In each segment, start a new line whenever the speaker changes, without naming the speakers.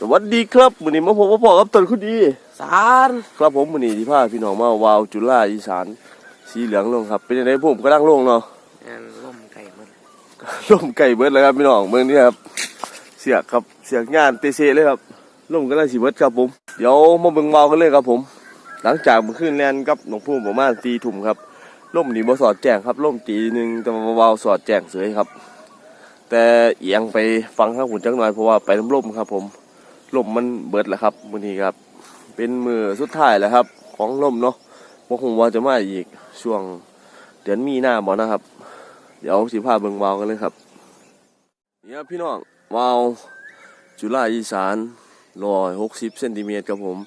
สวัสดีครับมื้อนี้มาพบกับพ่อครับต้นคุณดี
สาร
ครับผมมื้อนี้ที่พาพี่น้องมาวาวจุฬาอีสานสีเหลืองลงครับ เป็นยังไงผมกำลังลงเนาะ
งานล่มไก่มัน
ลมไก่เบิดเลยครับพี่น้องเมืองนี้ครับ เสียกครับเสียกงานเตเซเลยครับลมกำลังสิเบิดครับผม เดี๋ยวมาเบิ่งเมากันเลยครับผม หลังจากเมื่อคืนแลนกับหลวงพู่ประมาณตีทุ่มครับล่มนี่บ่สอดแจ้งครับล่มตีหนึงแต่ว่าเบาๆสอดแจ้งเสยครับ แต่เอียงไปฟังข้างหุ่นจังหน่อยเพราะว่าไปน้ำล่มครับผม ล่มมันเบิดแล้วครับมื้อนี้ครับ เป็นมือสุดท้ายแล้วครับ ของล่มเนาะบ่คงว่าจะมาอีกช่วงเดือนมีนาบ่นะครับ เดี๋ยวสิพาเบิ่งวาวกันเลยครับนี่ครับพี่น้องวาวจุฬาอีสานร้อยหกสิบเซนติเมตรครับผม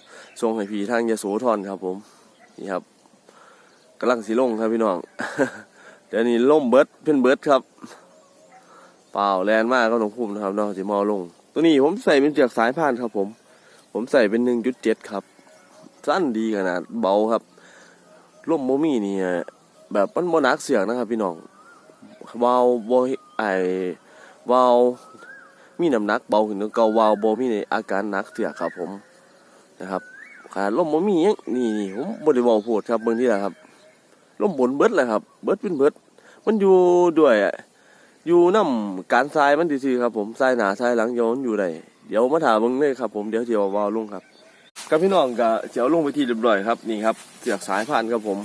ส่งให้พีทางยโสธรครับผมนี่ครับกำลังสีลงครับพี่น้องเดี๋ยวนี้ล่มเบิดเป็นเบิดครับ เปล่าแลนมากก็ต้องพุ่มนะครับเนาะจะมอลง ตัวนี้ผมใส่เป็นเจือกสายพานครับผม ผมใส่เป็นหนึ่งจุดเจ็ดครับ สั้นดีขนาดเบาครับล่มโมมี่นี่แบบมันโมนักเสียงนะครับ พี่น้องวาวโบไอวาวมีน้ำหนักเบาขึ้นกว่าเก่าวาวโบมีในอาการหนักเสียครับผมนะครับขาล่มบ่มีหยังนี่นี่ผมบริวารพูดครับเบื้องที่และครับล่มบนเบิดเลยครับ เบิดเป็นเบิด มันอยู่ด้วย อยู่น้ำการทรายมันซื่อๆครับผมทรายหนาทรายหลังโยนอยู่ได้เดี๋ยวมาถามเบิ่งเลยครับผมเดี๋ยวเดี๋ยววาวลงครับกับพี่น้องก็เดี๋ยวลงไปที่เรียบร้อยครับนี่ครับเสือกสายผ่านครับผม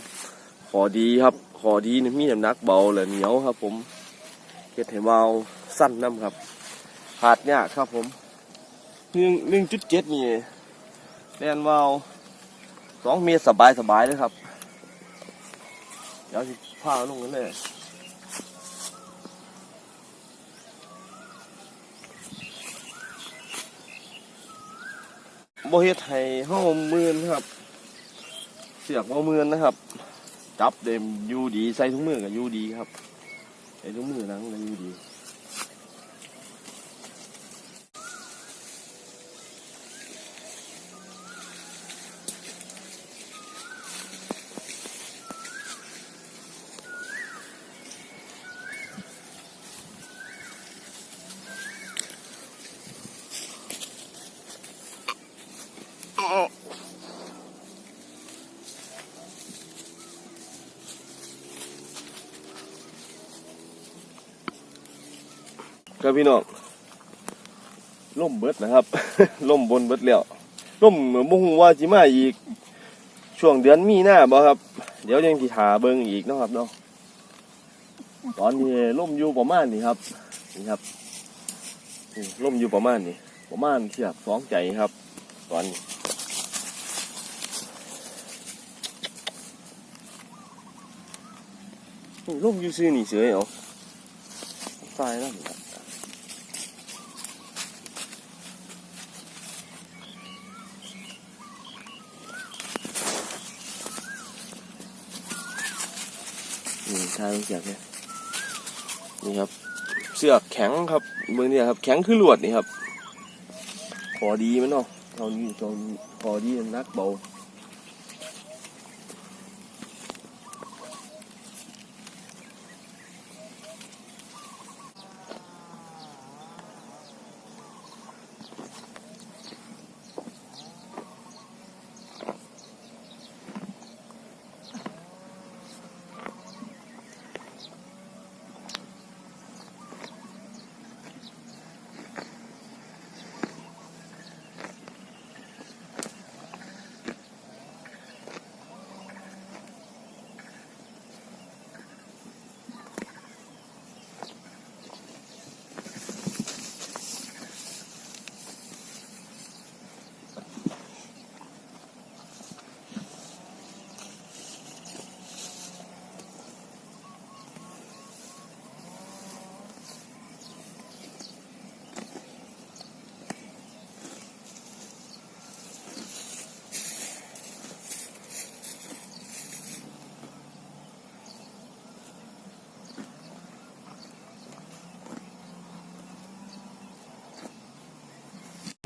ขอดีครับ ขอดีนี่มีน้ำหนักเบาและเหนียวครับ ผมเฮ็ดให้เบาสั้นน้ำครับขาดยากครับผมหนึ่งหนึ่งจุดเจ็ดนี่แลนเบาสองเมตรสบายสบายเลยครับเดี๋ยวสิพาลงกันเลย บเฮ็ดให้ห้ามือนครับ เสียกบ่มือนนะครับ จับเดมยูดีใส่ถุงมือกับยูดีครับใส่ถุงมือนังกับยูดี ครับพี่น้องล่มเบิดนะครับ ล่มบนเบิดแล้วล่มบ่ฮู้ว่าสิมาอีก ช่วงเดือนมีนาบ่ครับ เดี๋ยวยังสิหาเบิ่งอีกนะครับเนาะตอนนี้ล่มอยู่ประมาณนี้ครับนี่ครับล่มอยู่ประมาณนี้ประมาณเทียบสองใจครับ ตอนนี้ล่มอยู่ซื่อนี่เสือเหรอตายแล้วนี่ครับ นี่ ทางเสือกเนี่ยนี่ครับ เสือกแข็งครับเมืองเนี่ยครับ แข็งคือหลวดนี่ครับ พอดีมันเนาะเท่านี้ตอนพอดีนักเบา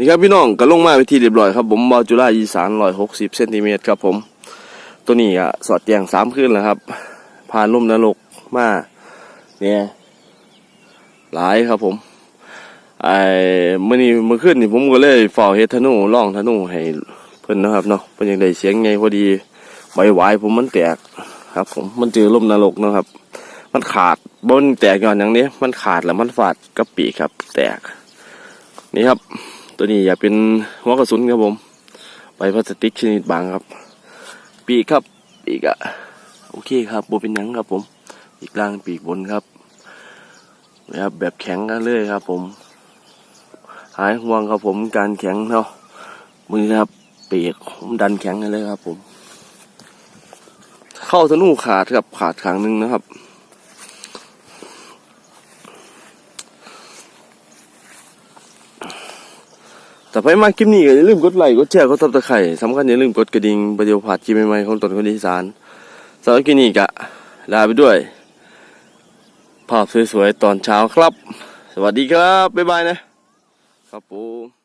นี่ครับพี่น้องก็ลงมาไปที่เรียบร้อยครับผมบอจุฬาอีสานร้อยหกสิบเซนติเมตรครับผม ตัวนี้อะสอดแจงสามขึ้นแล้วครับ ผ่านล่มนรกมาเนี่ยหลายครับผมไอ้มื่อนี้เมื่อคืนนี่ผมก็เลยฝ่าเฮ็ดธนูล่องธนูให้เพิ่นนะครับเนาะเพิ่นยังได้เสียงไงพอดีใบหวายผมมันแตกครับ ผมมันเจอลมนรกนะครับ มันขาดบนแตกย้อนอย่างนี้ มันขาดแล้วมันฟาดกับปีครับ แตกนี่ครับ ตัวนี้อยากเป็นหัวกระสุนครับผมใบพลาสติกชนิดบางครับ ปีกครับปีกอะโอเคครับโบเป็นหยังครับผม อีกล่างปีกบนครับนะครับแบบแข็งกันเลยครับ ผม หายห่วงครับผมการแข็งเนาะมือครับปีกผมดันแข็งกันเลยครับ ผม เข้าธนูขาดครับขาดขางหนึงนะครับ แต่ไปมาคลิปนี้ก็อย่าลืมกดไลค์กดแชร์กดซับสไครต์สำคัญอย่าลืมกดกระดิ่งประเดี๋ยวผัดคลิปใหม่ๆของตนคนอีสานสำหรับคลิปนี้ก็ลาไปด้วย ภาพสวยๆตอนเช้าครับ สวัสดีครับบ๊ายบายนะครับผม